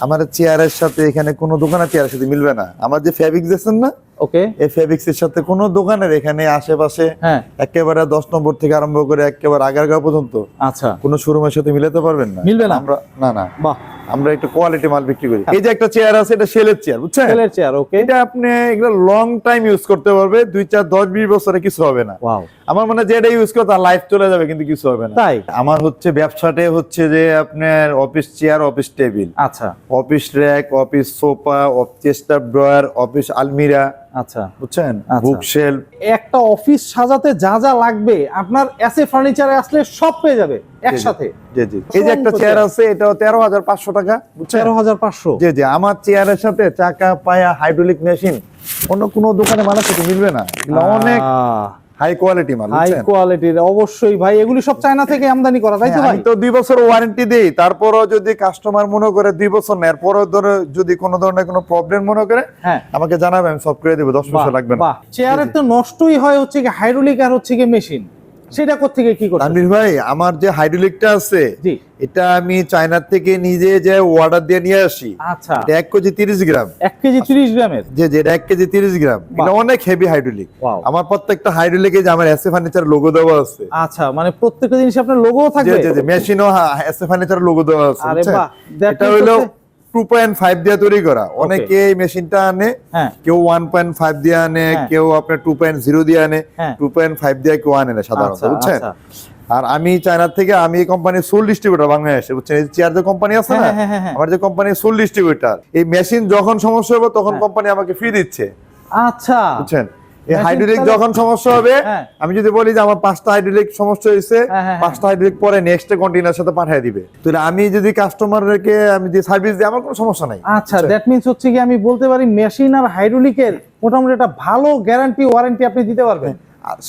আমার চেয়ারের সাথে এখানে কোনো দোকানের চেয়ারের সাথে মিলবে না। আমার যে ফেব্রিক্স দেখছেন না ওকে। এই ফেব্রিক্স এর সাথে কোনো দোকানের এখানে আশেপাশে হ্যাঁ। একেবারে দশ নম্বর থেকে আরম্ভ করে একেবারে আগারগাঁও পর্যন্ত আচ্ছা। কোনো শোরুমের সাথে মিলাতে পারবেন না। মিলবে না? আমরা না না। বাহ। আমরা একটু কোয়ালিটি মাল বিক্রি করি। এই যে একটা চেয়ার আছে এটা সেলের চেয়ার বুঝছেন? তেলের চেয়ার ওকে এটা আপনি এগুলো লং টাইম ইউজ করতে পারবে দুই চার দশ বিশ বছরে কিছু হবে না। ওয়াও আমার মানে যেটা ইউজ করে তার লাইফ চলে যাবে কিন্তু কিছু হবে না। তাই? আমার হচ্ছে ব্যবসাটাই হচ্ছে যে আপনার অফিস চেয়ার অফিস টেবিল আচ্ছা। Office rack office sofa office chester drawer office আলমিরা আচ্ছা। বুঝছেন? আচ্ছা। বুক শেলফ একটা অফিস সাজাতে যা যা লাগবে আপনার এসে ফার্নিচারে আসলে সব পেয়ে যাবে একসাথে। জি জি। এই যে একটা চেয়ার। আছে হাজার পাঁচশো টাকা বুঝছেন? তেরো হাজার পাঁচশো। জি জি। আমার চেয়ারের সাথে চাকা পায়া হাইড্রোলিক মেশিন অন্য কোনো দোকানে মানুষ সাথে মিলবে না। অনেক হাই কোয়ালিটি মাল হাই কোয়ালিটির অবশ্যই ভাই এগুলি সব চায়না থেকে আমদানি করা তাই তো হ্যাঁ, ভাই? তো দুই বছর ওয়ারেন্টি দেই তারপরও যদি কাস্টমার মনে করে দুই বছর নেয়ার পরও ধরে যদি কোনো ধরনের কোনো প্রবলেম মনে করে হ্যাঁ। আমাকে জানাবে আমি সব করে দেবো দশ বছর লাগবে না। চেয়ারের তো নষ্টই হয় হচ্ছে কি হাইড্রোলিক আর হচ্ছে কি মেশিন সেটা কোথেকে কি করতে তানভীর ভাই আমার যে হাইড্রোলিকটা আছে এটা আমি চায়নার থেকে নিজে যে অর্ডার দিয়ে নিয়ে আসি আচ্ছা। এক কেজি তিরিশ গ্রাম। এক কেজি তিরিশ গ্রামের? যে যেটা এক কেজি তিরিশ গ্রাম। এটা অনেক হেভি হাইড্রোলিক আমার প্রত্যেকটা হাইড্রোলিকে যে আমার এসে ফার্নিচার লোগো দেওয়া আছে। আচ্ছা মানে প্রত্যেকটা জিনিস আপনার লোগো যে থাকবে? যে মেশিনও এসে ফার্নিচার লোগো দেওয়া আছে এটা হলো হচ্ছে- টু পয়েন্ট ফাইভ দিয়ে তৈরি করা অনেকে এই মেশিনটা আনে হ্যাঁ কেউ ওয়ান পয়েন্ট ফাইভ দিয়ে আনে হ্যাঁ। কেউ আপনার টু পয়েন্ট জিরো দিয়ে আনে হ্যাঁ। টু পয়েন্ট ফাইভ দিয়ে কেউ আনে না সাধারণত আচ্ছা, বুঝছেন আচ্ছা। আর আমি চায়নার থেকে আমি এই কোম্পানির সোল ডিস্ট্রিবিউটার বাংলাদেশে বুঝছেন এই চেয়ার যে কোম্পানি আছে না হ্যাঁ, হ্যাঁ, হ্যাঁ, হ্যাঁ। আমার যে কোম্পানির সোল ডিস্ট্রিবিউটার এই মেশিন যখন সমস্যা হবে তখন হ্যাঁ। কোম্পানি আমাকে ফ্রি দিচ্ছে আচ্ছা বুঝছেন এই হাইড্রোলিক যখন সমস্যা হবে হ্যাঁ। আমি যদি বলি যে আমার পাঁচটা হাইড্রোলিক সমস্যা হয়েছে হ্যাঁ, হ্যাঁ, পাঁচটা হাইড্রোলিক পরে নেক্সট কন্টেনার সাথে পাঠিয়ে দিবে। তাহলে আমি যদি কাস্টমারকে আমি যে সার্ভিস দিই আমার কোনো সমস্যা নাই। আচ্ছা দ্যাট মিন্স হচ্ছে কি আমি বলতে পারি মেশিন আর হাইড্রোলিকের মোটামুটি একটা ভালো গ্যারান্টি ওয়ারেন্টি আপনি দিতে পারবেন।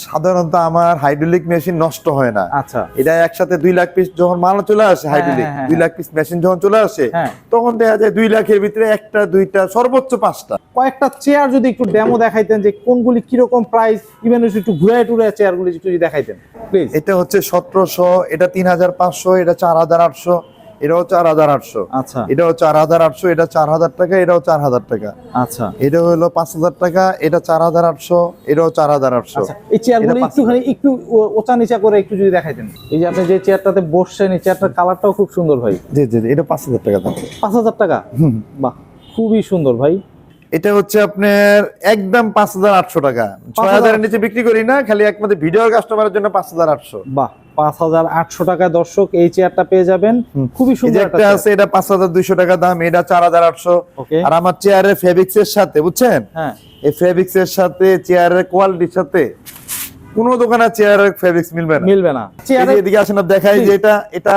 সাধারণত আমার হাইড্রোলিক মেশিন নষ্ট হয় না। আচ্ছা। এটা একসাথে দুই লাখ পিস যখন মাল চলে আসে হাইড্রোলিক হ্যাঁ, হ্যাঁ, দুই লাখ পিস মেশিন যখন চলে আসে হ্যাঁ। তখন দেখা যায় দুই লাখের ভিতরে একটা দুইটা সর্বোচ্চ পাঁচটা। কয়েকটা চেয়ার যদি একটু ডেমো দেখাইতেন যে কোনগুলি কীরকম প্রাইস ইভেন একটু ঘুরে টুরে চেয়ারগুলি একটু যদি দেখাইতেন প্লিজ এটা হচ্ছে সতেরোশো এটা তিন হাজার পাঁচশো এটা চার হাজার আটশো। এটাও চার হাজার আটশো। আচ্ছা। এটাও চার হাজার আটশো এটা চার হাজার টাকা এটাও চার হাজার টাকা। আচ্ছা। এটা হলো পাঁচ হাজার টাকা এটা চার হাজার আটশো এটাও চার হাজার আটশো। আচ্ছা এই চেয়ারগুলো একটুখানি একটু ওচা নিচা করে একটু যদি দেখাইতেন এই যে আপনি যে চেয়ারটাতে বসছেন এই চেয়ারটার কালারটাও খুব সুন্দর ভাই। জি জি জি, এটা পাঁচ হাজার টাকা পাঁচ হাজার টাকা? বাহ খুবই সুন্দর ভাই। এটা হচ্ছে আপনার একদম পাঁচ হাজার আটশো টাকা। ছয় হাজারের নিচে বিক্রি করি না খালি একমাত্র ভিডিও কাস্টমারের জন্য পাঁচ হাজার আটশো। বাহ পাঁচ হাজার আটশো টাকায় দর্শক এই চেয়ারটা পেয়ে যাবেন। খুবই সুন্দর একটা আছে এটা পাঁচ হাজার দুইশো টাকা দাম এটা চার হাজার আটশো। আর আমার চেয়ারের ফেব্রিক্স এর সাথে বুঝছেন? হ্যাঁ। এই ফেব্রিক্স এর সাথে চেয়ারের কোয়ালিটির সাথে কোনো দোকানের চেয়ারের ফেব্রিক্স মিলবে না। মিলবে না। চেয়ারে এদিকে আসেন দেখাই যে এটা এটা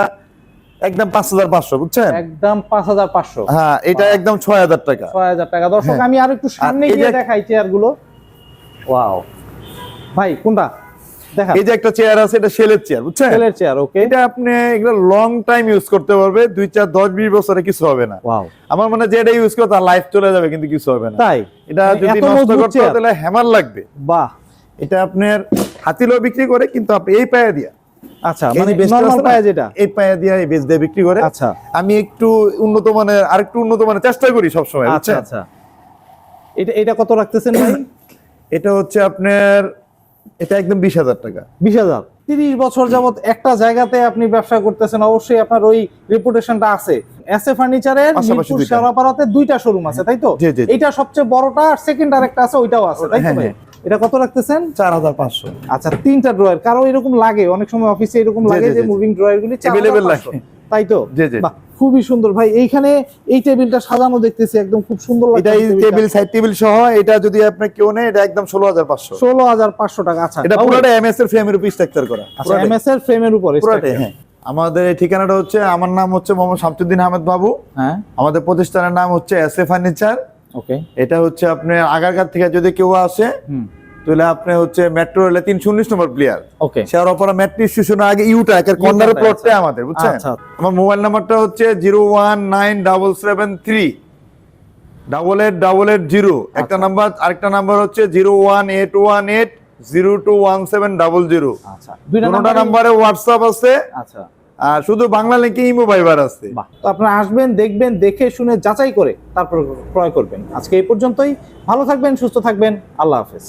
একদম পাঁচ হাজার পাঁচশো বুঝছেন? একদম পাঁচ হাজার পাঁচশো। হ্যাঁ এটা একদম ছয় হাজার টাকা। ছয় হাজার টাকা। দর্শক হ্যাঁ। আমি আর একটু সামনে গিয়ে দেখাই চেয়ারগুলো ওয়াও ভাই কোনটা? এই যে একটা চেয়ার আছে এটা সেলের চেয়ার বুঝছেন? চেয়ার ওকে এটা আপনি এগুলো লং টাইম ইউজ করতে পারবে দুই চার দশ বিশ বছরে কিছু হবে না। আমার মানে যেটা ইউজ করে তার লাইফ চলে যাবে কিন্তু কিছু হবে না। তাই? এটা মানে যদি নষ্ট করতে হয় তাহলে হ্যামার লাগবে। বাহ। এটা আপনার হাতিলেও বিক্রি করে কিন্তু আপনি এই পায়ে দিয়া। আচ্ছা মানে নরমাল পায় যেটা? এই পায়ে দিয়া এই দিয়ে বিক্রি করে। আচ্ছা। আমি একটু উন্নত মানের আরেকটু উন্নত মানের চেষ্টা করি সবসময় আচ্ছা আচ্ছা। এটা এটা কত রাখতেছেন ভাই? এটা হচ্ছে আপনার এটা একদম বিশ হাজার টাকা। বিশ হাজার। তিরিশ বছর যাবত একটা জায়গাতে আপনি ব্যবসা করতেছেন অবশ্যই আপনার ওই রেপুটেশনটা আছে। এস এ ফার্নিচারের মিরপুর দুইটা। শেওড়াপাড়াতে দুইটা শোরুম আছে তাই তো। এটা সবচেয়ে বড়টা আর সেকেন্ড আর একটা আছে ওইটাও আছে তাই তো হ্যাঁ, হ্যাঁ। এটা কত রাখতেছেন? চার হাজার পাঁচশো। আচ্ছা তিনটা ড্রয়ার কারও এরকম লাগে অনেক সময় অফিসে এরকম লাগে যে মুভিং ড্রয়ার গুলি লাগে। তাই তো? খুবই সুন্দর। ভাই এইখানে এই টেবিলটা সাজানো দেখতেছি একদম খুব সুন্দর এটা এই টেবিল সাইড টেবিল সহ এটা যদি আপনি কেউ নেয় এটা একদম ষোলো হাজার পাঁচশো। ষোলো হাজার পাঁচশো টাকা আচ্ছা। এটা পুরোটা এমএস এর ফ্রেমের উপর স্ট্রাকচার করা। আচ্ছা এমএস এর ফ্রেমের উপর পুরোটাই হ্যাঁ। আমাদের এই ঠিকানাটা হচ্ছে আমার নাম হচ্ছে মোহাম্মদ শামসুদ্দিন আহমেদ বাবু। হ্যাঁ। আমাদের প্রতিষ্ঠানের নাম হচ্ছে এস এ ফার্নিচার ওকে এটা হচ্ছে আপনি আগারগার থেকে যদি কেউ আসে হুম। তাহলে আপনি হচ্ছে মেট্রো রেলে তিনশো উনিশ নম্বর প্লেয়ার ওকে শেয়ার অপরা মেট্রো স্টেশনের আগে কর্নার আমাদের বুঝছেন? আচ্ছা। আমার মোবাইল নাম্বারটা হচ্ছে zero one nine double seven three double eight double eight zero একটা আচ্ছা। নাম্বার আরেকটা নাম্বার হচ্ছে zero one eight one eight zero two one seven double zero আচ্ছা। দুটা নাম্বারে হোয়াটসঅ্যাপ আছে। আচ্ছা। আর শুধু বাংলা লিঙ্কে ইমো ভাইবার আছে। তো আপনারা আসবেন দেখবেন দেখে শুনে যাচাই করে তারপর ক্রয় করবেন। আজকে এই পর্যন্তই। ভালো থাকবেন সুস্থ থাকবেন। আল্লাহ হাফেজ।